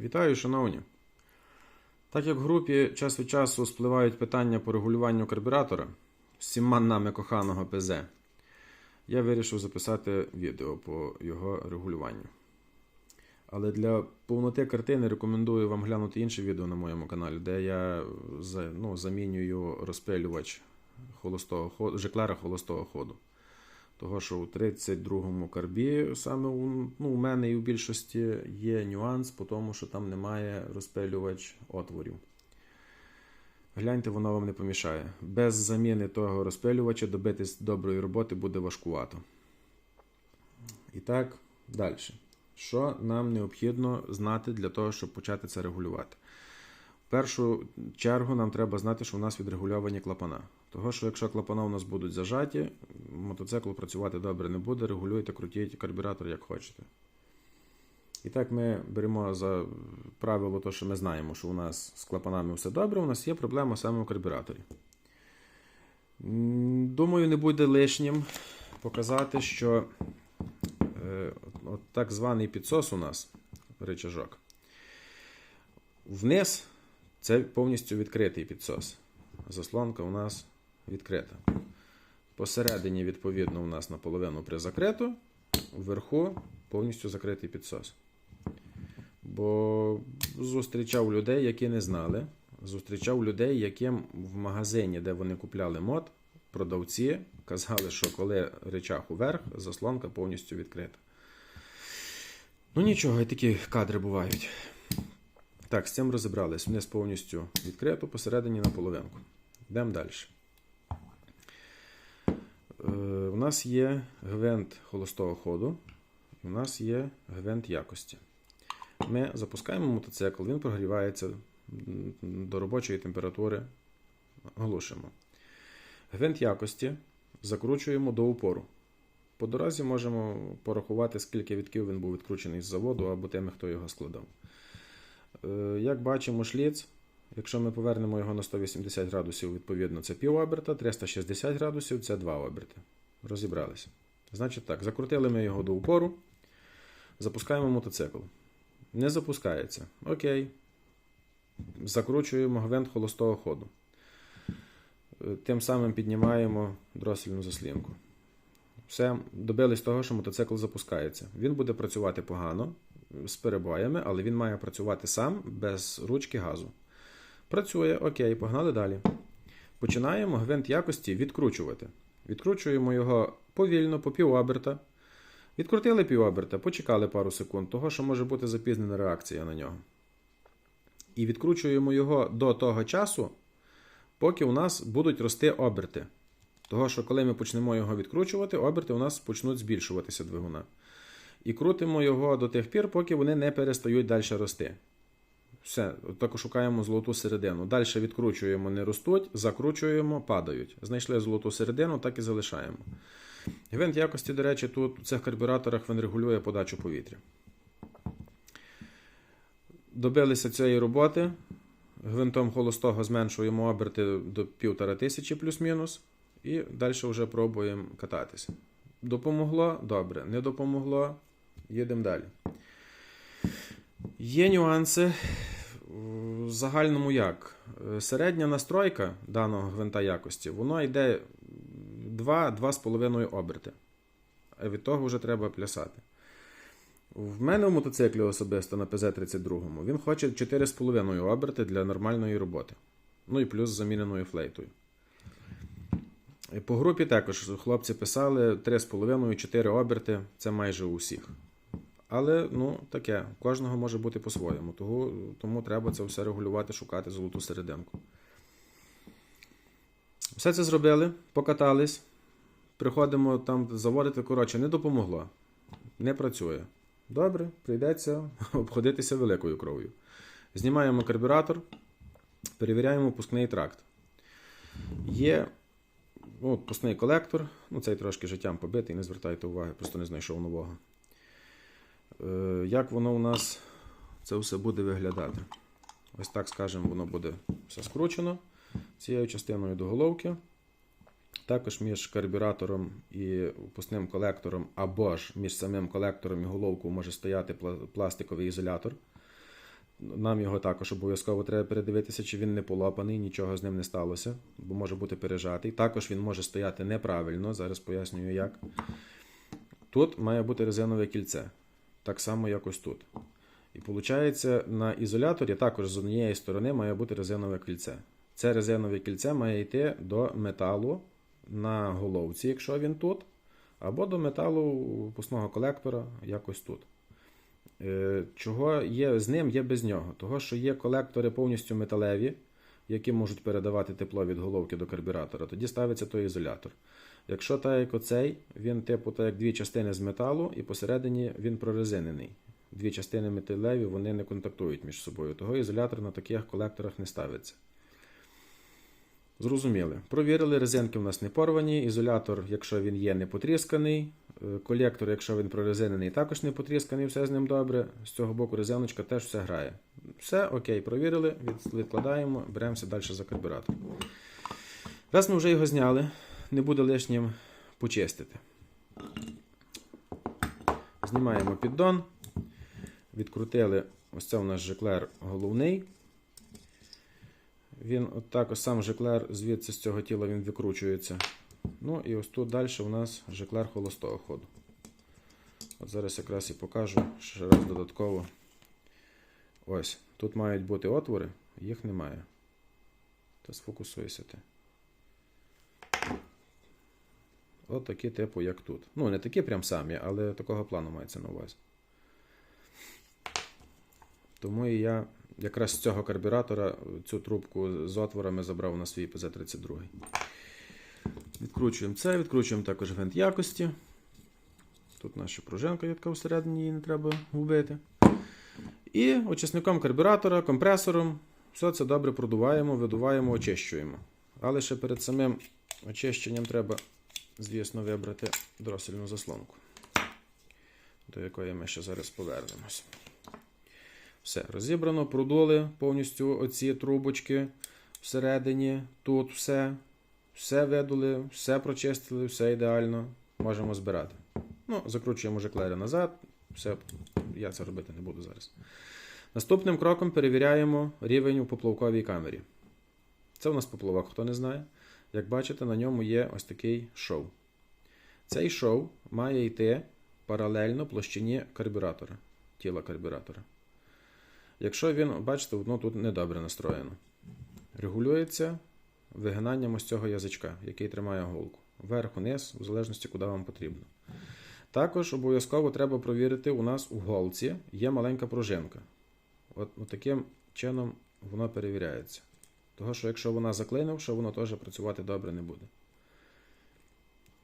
Вітаю, шановні. Так як в групі час від часу спливають питання по регулюванню карбюратора з сімма нами коханого ПЗ, я вирішив записати відео по його регулюванню. Але для повноти картини рекомендую вам глянути інше відео на моєму каналі, де я ну, замінюю розпилювач холостого ходу, жеклера холостого ходу. Того, що у 32-му карбі саме у, ну, у мене і у більшості є нюанс, по тому, що там немає розпилювач отворів. Гляньте, воно вам не помішає. Без заміни того розпилювача добитись доброї роботи буде важкувато. І так, далі. Що нам необхідно знати для того, щоб почати це регулювати? В першу чергу нам треба знати, що у нас відрегульовані клапана. Того, що якщо клапана у нас будуть зажаті, мотоцикл працювати добре не буде, регулюйте, крутіть карбюратор як хочете. І так ми беремо за правило, то, що ми знаємо, що у нас з клапанами все добре, у нас є проблема саме у карбюраторі. Думаю, не буде лишнім показати, що е, от так званий підсос у нас, речажок, вниз це повністю відкритий підсос. Заслонка у нас відкрита. Посередині, відповідно, у нас наполовину призакрито, вверху повністю закритий підсос. Бо зустрічав людей, які не знали. Зустрічав людей, яким в магазині, де вони купляли мод, продавці казали, що коли речах уверх, заслонка повністю відкрита. Ну нічого, і такі кадри бувають. Так, з цим розібрались. Вниз повністю відкрито, посередині на половинку. Йдемо далі. Е, у нас є гвинт холостого ходу, у нас є гвинт якості. Ми запускаємо мотоцикл, він прогрівається до робочої температури. Глушимо. Гвинт якості закручуємо до упору. По дорозі можемо порахувати, скільки відків він був відкручений з заводу або тими, хто його складав. Е, Як бачимо, шліц, якщо ми повернемо його на 180 градусів, відповідно, це пів оберта, 360 градусів це 2 оберти. Розібралися. Значить так, закрутили ми його до упору, запускаємо мотоцикл. Не запускається. Окей. Закручуємо гвинт холостого ходу. Е, Тим самим піднімаємо дросельну заслінку. Все, добились того, що мотоцикл запускається. Він буде працювати погано, з перебоями, але він має працювати сам без ручки газу. Працює, окей, погнали далі. Починаємо гвинт якості відкручувати. Відкручуємо його повільно, по півоберта. Відкрутили півоберта, почекали пару секунд, того, що може бути запізнена реакція на нього. І відкручуємо його до того часу, поки у нас будуть рости оберти. Того, що коли ми почнемо його відкручувати, оберти у нас почнуть збільшуватися двигуна. І крутимо його до тих пір, поки вони не перестають далі рости. Все, так шукаємо золоту середину. Далі відкручуємо, не ростуть, закручуємо, падають. Знайшли золоту середину, так і залишаємо. Гвинт якості, до речі, тут у цих карбюраторах він регулює подачу повітря. Добилися цієї роботи. Гвинтом холостого зменшуємо оберти до 1500 плюс-мінус. І далі вже пробуємо кататися. Допомогло? Добре. Не допомогло? Їдемо далі. Є нюанси. В загальному як? Е, Середня настройка даного гвинта якості, воно йде 2-2,5 оберти. А від того вже треба плясати. В мене в мотоциклі особисто на ПЗ-32 він хоче 4,5 оберти для нормальної роботи. Ну і плюс заміненою флейтою. По групі також хлопці писали 3,5-4 оберти, це майже у всіх. Але ну, таке, кожного може бути по-своєму. Тому, тому треба це все регулювати, шукати золоту серединку. Все це зробили, покатались. Приходимо там заводити, коротше, не допомогло. Не працює. Добре, прийдеться обходитися великою кров'ю. Знімаємо карбюратор, перевіряємо пускний тракт. Є ну, пускний колектор, ну цей трошки життям побитий, не звертайте уваги, просто не знайшов нового. Е, як воно у нас це все буде виглядати? Ось так, скажемо, воно буде все скручено цією частиною до головки. Також між карбюратором і впускним колектором, або ж між самим колектором і головкою може стояти пластиковий ізолятор. нам його також обов'язково треба передивитися, чи він не полопаний, нічого з ним не сталося, бо може бути пережатий. Також він може стояти неправильно, зараз пояснюю як. Тут має бути резинове кільце, так само як ось тут. І виходить, на ізоляторі також з однієї сторони має бути резинове кільце. Це резинове кільце має йти до металу на головці, якщо він тут, або до металу випускного колектора, якось тут. Е, Чого є з ним, є без нього. Того, що є колектори повністю металеві, які можуть передавати тепло від головки до карбюратора, тоді ставиться той ізолятор. Якщо так як оцей, він типу так як дві частини з металу, і посередині він прорезинений. Дві частини металеві вони не контактують між собою. Того ізолятор на таких колекторах не ставиться. Зрозуміли. Провірили, резинки в нас не порвані. Ізолятор, якщо він є, не потрісканий. Е, Колектор, якщо він прорезинений, також не потрісканий, все з ним добре. З цього боку резиночка теж все грає. Все, окей, провірили, відкладаємо, беремося далі за карбюратор. Раз ми вже його зняли, не буде лишнім почистити. Знімаємо піддон. Відкрутили, ось це у нас жеклер головний. Він от так ось сам жеклер, звідси з цього тіла він викручується. Ну і ось тут далі у нас жеклер холостого ходу. От зараз якраз і покажу ще раз додатково. Ось, тут мають бути отвори, їх немає. Та сфокусуйся ти. От такі типу, як тут. Ну, не такі прям самі, але такого плану мається на увазі. Тому і я якраз з цього карбюратора цю трубку з отворами забрав на свій ПЗ-32. Відкручуємо це, відкручуємо також гвинт якості. Тут наша пружинка, яка всередині її не треба губити. І очисником карбюратора, компресором все це добре продуваємо, видуваємо, очищуємо. Але ще перед самим очищенням треба, звісно, вибрати дросельну заслонку, до якої ми ще зараз повернемось. Все, розібрано, продули повністю оці трубочки всередині, тут все. Все видули, все прочистили, все ідеально. Можемо збирати. Ну, закручуємо жеклери назад. Все, я це робити не буду зараз. Наступним кроком перевіряємо рівень у поплавковій камері. Це у нас поплавок, хто не знає. Як бачите, на ньому є ось такий шов. Цей шов має йти паралельно площині карбюратора, тіла карбюратора. Якщо він, бачите, воно тут недобре настроєно. Регулюється вигинанням ось цього язичка, який тримає голку. Вверх, униз, в залежності, куди вам потрібно. Також обов'язково треба провірити, у нас у голці є маленька пружинка. От, от таким чином воно перевіряється. Того, що якщо вона заклинивша, воно теж працювати добре не буде.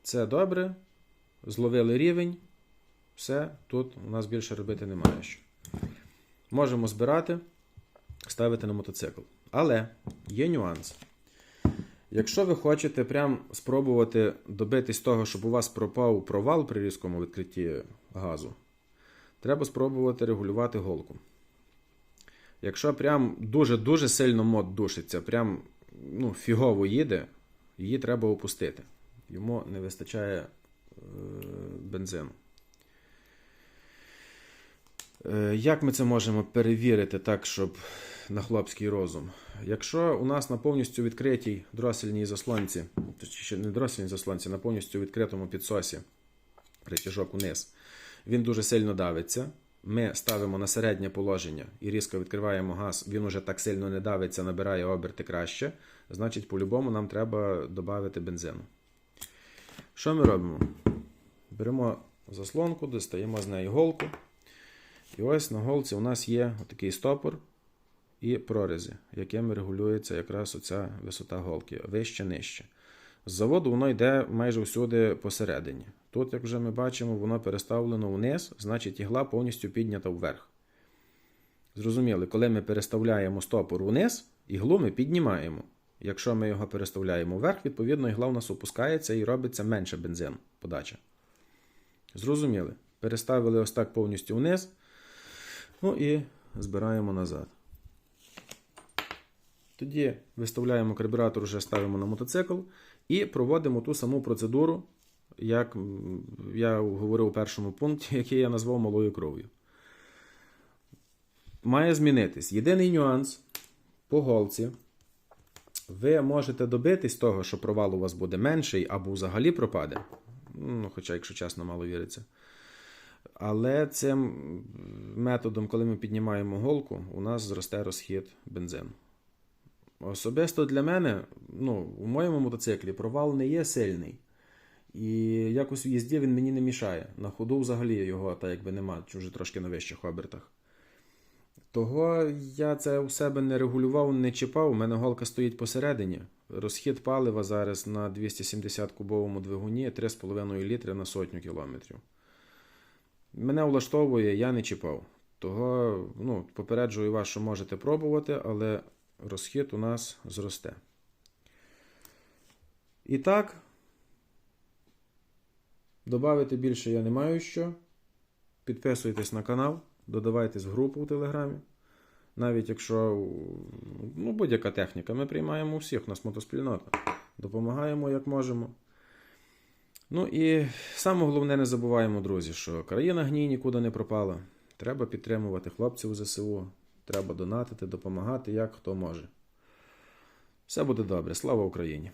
Це добре. Зловили рівень. Все, тут у нас більше робити немає що. Можемо збирати, ставити на мотоцикл. Але є нюанс. Якщо ви хочете прям спробувати добитись того, щоб у вас пропав провал при різкому відкритті газу, треба спробувати регулювати голку. Якщо прям дуже-дуже сильно мод душиться, прям ну, фігово їде, її треба опустити. Йому не вистачає е, бензину. Е, Як ми це можемо перевірити так, щоб на хлопський розум? Якщо у нас на повністю відкритій дросельній заслонці, точніше не дросельній заслонці, на повністю відкритому підсосі притяжок униз, він дуже сильно давиться. Ми ставимо на середнє положення і різко відкриваємо газ, він уже так сильно не давиться, набирає оберти краще. Значить, по-любому нам треба додати бензину. Що ми робимо? Беремо заслонку, достаємо з неї голку. І ось на голці у нас є такий стопор і прорізи, якими регулюється якраз оця висота голки, вище нижче. З заводу воно йде майже всюди посередині. Тут, як вже ми бачимо, воно переставлено вниз, значить ігла повністю піднята вверх. Зрозуміли, коли ми переставляємо стопор вниз, іглу ми піднімаємо. Якщо ми його переставляємо вверх, відповідно, ігла у нас опускається і робиться менше бензин подача. Зрозуміли. Переставили ось так повністю вниз. Ну і збираємо назад. Тоді виставляємо карбюратор, вже ставимо на мотоцикл і проводимо ту саму процедуру, як я говорив у першому пункті, який я назвав малою кров'ю. має змінитись. Єдиний нюанс по голці. Ви можете добитись того, що провал у вас буде менший або взагалі пропаде. Ну, хоча, якщо чесно, мало віриться. Але цим методом, коли ми піднімаємо голку, у нас зросте розхід бензину. Особисто для мене, ну, у моєму мотоциклі провал не є сильний. І якось в їзді він мені не мішає. На ходу взагалі його так якби нема, вже трошки на вищих обертах. Того я це у себе не регулював, не чіпав. У мене голка стоїть посередині. Розхід палива зараз на 270 кубовому двигуні 3,5 літри на сотню кілометрів. Мене влаштовує, я не чіпав. Того ну, попереджую вас, що можете пробувати, але розхід у нас зросте. І так, додати більше я не маю що. Підписуйтесь на канал, додавайтесь в групу у Телеграмі. Навіть якщо ну, будь-яка техніка, ми приймаємо усіх, у нас мотоспільнота. Допомагаємо як можемо. Ну і саме головне, не забуваємо, друзі, що країна гній нікуди не пропала. Треба підтримувати хлопців ЗСУ, треба донатити, допомагати, як хто може. Все буде добре. Слава Україні!